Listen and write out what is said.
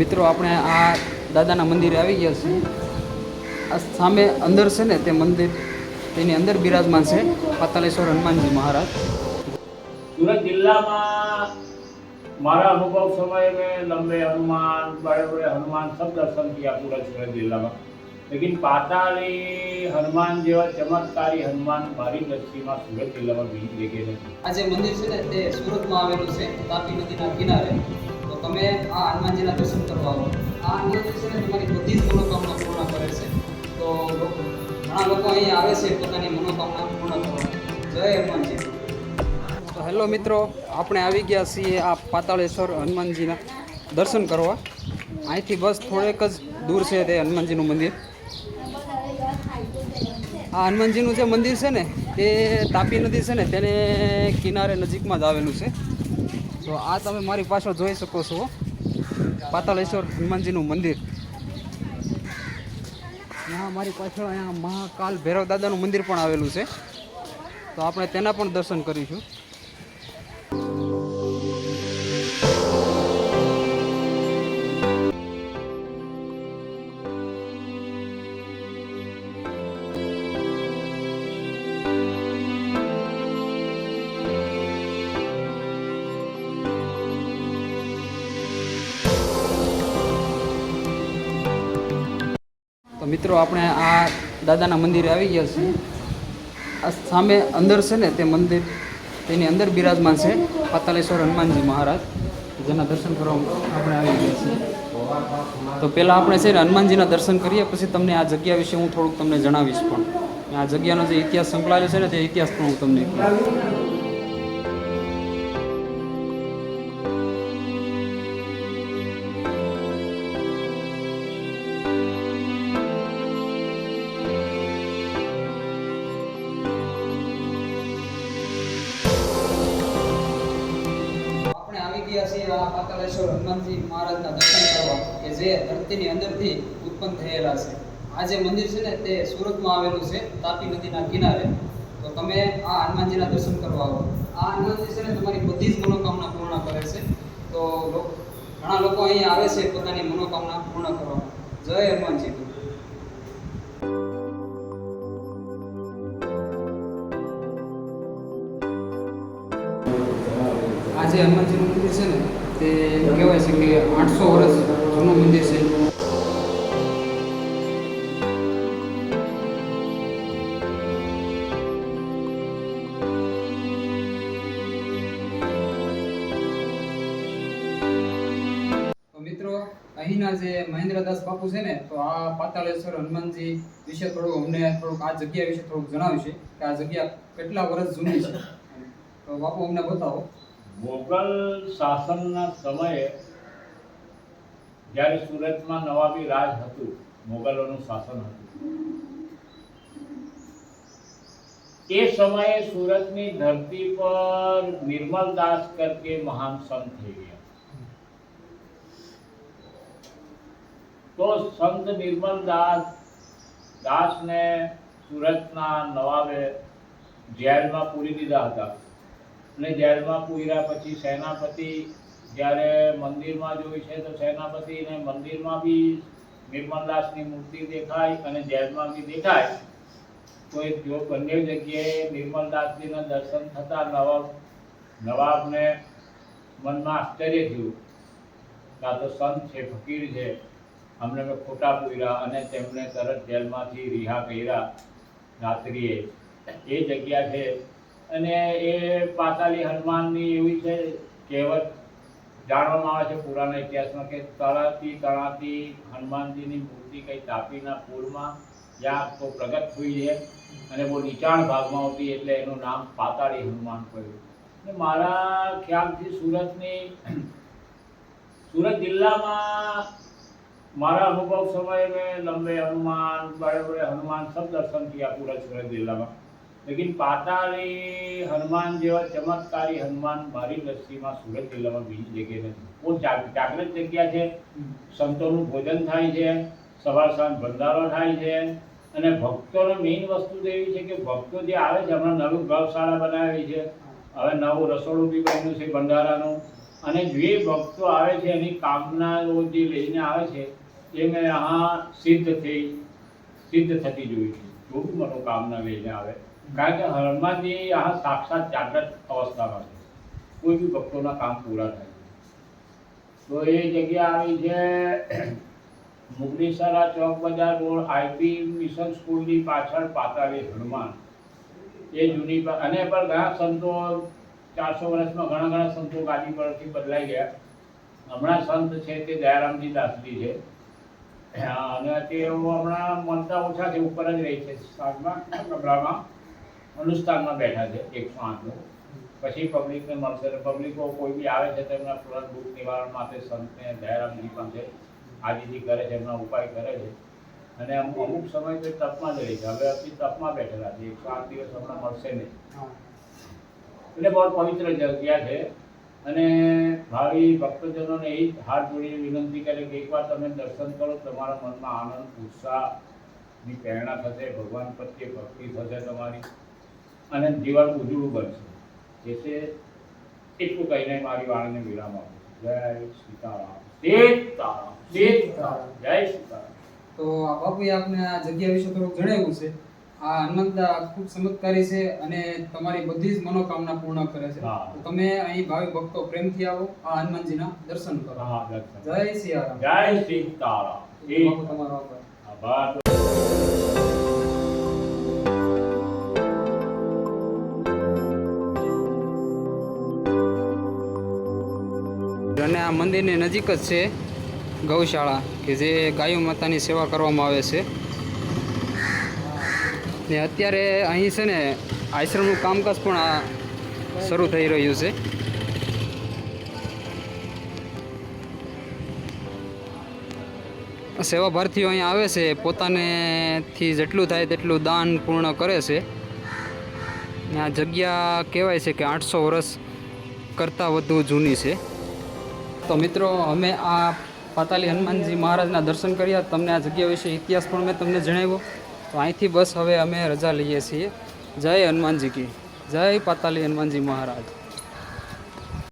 મિત્રો આપણે આ દાદાના મંદિરે આવી ગયા છીએ. આ સામે અંદર છે ને તે મંદિર તેની અંદર બિરાજમાન છે પાતાલેશ્વર હનુમાનજી મહારાજ. સુરત જિલ્લામાં મારા અનુભવ સમયે મેં લંબે હનુમાન બડે બડે હનુમાન સબ દર્શન કિયા પૂરા સુરત જિલ્લામાં. લેકિન પાતાળી હનુમાન જેવા ચમત્કારી હનુમાન મારી દ્રષ્ટિમાં સુરત જિલ્લામાં બીજી જગ્યાએ નથી. આ જે મંદિર છે ને તે સુરતમાં આવેલું છે તાપી નદીના કિનારે. તો તમે આ હનુમાનજીના દર્શન કરવા આવો. આ હનુમાનજી છે ને તમારી બધી જ મનોકામના પૂર્ણ કરે છે. તો ઘણા લોકો અહીંયા આવે છે પોતાની મનોકામના પૂર્ણ કરવા. જય હનુમાનજી. તો હેલો મિત્રો, આપણે આવી ગયા છીએ આ પાતાળેશ્વર હનુમાનજીના દર્શન કરવા. અહીંથી બસ થોડેક જ દૂર છે તે હનુમાનજીનું મંદિર. આ હનુમાનજીનું જે મંદિર છે ને, તે તાપી નદી છે ને, તેને કિનારે નજીકમાં જ આવેલું છે. તો આ તમે મારી પાછળ જોઈ શકો છો. પાતાળેશ્વર હનુમાનજીનું મંદિર. ત્યાં મારી પાછળ અહીંયા મહાકાલ ભૈરવ દાદાનું મંદિર પણ આવેલું છે. તો આપણે તેના પણ દર્શન કરીશું. મિત્રો, આપણે આ દાદાના મંદિરે આવી ગયા છીએ. આ સામે અંદર છે ને તે મંદિર, તેની અંદર બિરાજમાન છે પાતાલેશ્વર હનુમાનજી મહારાજ. જેના દર્શન કરવા આપણે આવી ગયા છીએ. તો પહેલાં આપણે છે ને હનુમાનજીના દર્શન કરીએ, પછી તમને આ જગ્યા વિશે હું થોડુંક તમને જણાવીશ પણ. આ જગ્યાનો જે ઇતિહાસ સંકળાયેલો છે ને તે ઇતિહાસ પણ હું તમને આ પાતાળેશ્વર હનુમાનજી મહારાજના દર્શન કરવા કે જે ધરતીની અંદરથી ઉત્પન્ન થયેલા છે. આ જે મંદિર છે ને, તે સુરતમાં આવેલું છે, તાપી નદીના કિનારે. તો તમે આ હનુમાનજીના દર્શન કરવા આવો. આ હનુમાનજી છે ને, તમારી બધી જ મનોકામના પૂર્ણ કરે છે. તો ઘણા લોકો અહીંયા આવે છે પોતાની મનોકામના પૂર્ણ કરવા. જય હનુમાનજી. આજે હનુમાનજી મંદિર છે ને તે કહેવાય છે કે આઠસો વર્ષ જૂનું મંદિર છે. અહીંના જે મહેન્દ્રદાસ બાપુ છે ને, તો આ પાતાળેશ્વર હનુમાનજી વિશે થોડું અમને થોડુંક આ જગ્યા વિશે થોડુંક જણાવ્યું છે કે આ જગ્યા કેટલા વર્ષ જૂની છે. તો બાપુ અમને બતાવો. મોગલ શાસનના સમયે જ્યારે સુરતમાં નવાબી રાજ હતું, મોગલોનું શાસન હતું. એ સમયે સુરતની ધરતી પર નિર્મલદાસ કરકે મહાન સંત થઈ ગયા. તો સંત નિર્મલદાસ દાસને સુરતના નવાબે જેલમાં પૂરી દીધા હતા. અને જેલમાં પૂર્યા પછી સેનાપતિ, જ્યારે મંદિરમાં જોઈ છે તો સેનાપતિને મંદિરમાં બી નિર્મલદાસની મૂર્તિ દેખાય અને જેલમાં બી દેખાય. તો એ જો બંને જગ્યાએ નિર્મલદાસજીના દર્શન થતાં નવાબ નવાબને મનમાં આશ્ચર્ય થયું. કાં તો સંત છે, ફકીર છે. અમને મેં ખોટા પૂર્યા અને તેમણે તરત જેલમાંથી રિહા કર્યા રાત્રિએ. એ જગ્યા છે અને એ પાતાલી હનુમાનની એવી છે કહેવત જાણવામાં આવે છે પુરાના ઇતિહાસમાં કે તળાતી તળાતી હનુમાનજીની મૂર્તિ કંઈ તાપીના પૂરમાં જ્યાં તો પ્રગટ થઈ છે અને બહુ નીચાણ ભાગમાં હતી એટલે એનું નામ પાતાળી હનુમાન પડ્યું અને મારા ખ્યાલથી સુરતની સુરત જિલ્લામાં મારા અનુભવ સમયે મેં લંબે હનુમાન બડે બડે હનુમાન સબ દર્શન કિયા પૂરા સુરત જિલ્લામાં. લેકિન પાતાળી હનુમાન જેવા ચમત્કારી હનુમાન મારી દ્રષ્ટિમાં સુરત જિલ્લામાં બીજી જગ્યાએ નથી. બહુ જાગૃત જગ્યા છે. સંતોનું ભોજન થાય છે. સવાર સાંજ ભંડારો થાય છે. અને ભક્તોનો મેઇન વસ્તુ તો એવી છે કે ભક્તો જે આવે છે, હમણાં નવી ગૌશાળા બનાવી છે. હવે નવું રસોડું બી બન્યું છે ભંડારાનું. અને જે ભક્તો આવે છે, એની કામનાઓ જે લઈને આવે છે એ મેં આ સિદ્ધ થઈ, સિદ્ધ થતી જોઈ છે. જો બી મનોકામના લઈને આવે. કારણ કે હનુમાનજી આ સાક્ષાત જાગ્રત અવસ્થામાં છે. કોઈ બી ભક્તોના કામ પૂરા થાય. તો એ જગ્યા આવી છે, મુગલીસરા ચોક બજાર રોડ આઈપી મિશન સ્કૂલની પાછળ પાતાળી હનુમાન. એ જૂની પર અને પણ ઘણા સંતો, ચારસો વર્ષમાં ઘણા ઘણા સંતો ગાદી પરથી બદલાઈ ગયા. હમણાં સંત છે તે દયારામજી દાસજી છે. અને તેઓ હમણાં મનતા ઓછા છે ઉપર જ રહી છે સાંજમાં કમરામાં હિન્દુસ્તાનમાં બેઠા છે એકસો આઠનું પછી પબ્લિકને મળશે તો પબ્લિકો કોઈ બી આવે છે તેમના તુરંત દુઃખ નિવારણ માટે સંતને દયારામજી પાસે આજીજી કરે છે એમના ઉપાય કરે છે. અને અમુક અમુક સમય તો તપમાં જ રહી છે. હવે અતિ તપમાં બેઠેલા છે. એકસો આઠ દિવસ હમણાં મળશે નહીં. એટલે બહુ પવિત્ર જગ્યા છે. અને ભાવિ ભક્તજનોને એ જ હાથ જોડીને વિનંતી કરે કે એકવાર તમે દર્શન કરો તમારા મનમાં આનંદ ઉત્સાહની પ્રેરણા થશે ભગવાન પ્રત્યે ભક્તિ થશે તમારી. અને જીવન ઉજળું બનશે. જેથી એટલું કહીને મારી વાણીને વિરામ આપું જય સીતારામ. સીતારામ. સીતારામ. જય સીતારામ. તો બાપુએ આપને આ જગ્યા વિશે થોડુંક જણાવ્યું છે. આ હનુમંતદા ખૂબ ચમત્કારી છે અને તમારી બધી જ મનોકામના પૂર્ણ કરે છે. તો તમે અહીં ભાવિ ભક્તો પ્રેમથી આવો. આ હનુમાનજીના દર્શન કરો. હા જય સિયારામ જય સીતારામ. તારા તમારો આભાર. આ મંદિરની નજીક જ છે ગૌશાળા, કે જે ગાયો માતાની સેવા કરવામાં આવે છે. ને અત્યારે અહીં છે ને આશ્રમનું કામકાજ પણ શરૂ થઈ રહ્યું છે. સેવાભારતીઓ અહીં આવે છે, પોતાનેથી જેટલું થાય તેટલું દાન પૂર્ણ કરે છે. આ જગ્યા કહેવાય છે કે આઠસો વર્ષ કરતાં વધુ જૂની છે. તો મિત્રો, અમે આ પાતાલી હનુમાનજી મહારાજના દર્શન કર્યા. તમને આ જગ્યા વિશે ઇતિહાસ પણ મેં તમને જણાવ્યો. તો અહીંથી બસ હવે અમે રજા લઈએ છીએ. જય હનુમાનજી કી. જય પાતાલી હનુમાનજી મહારાજ.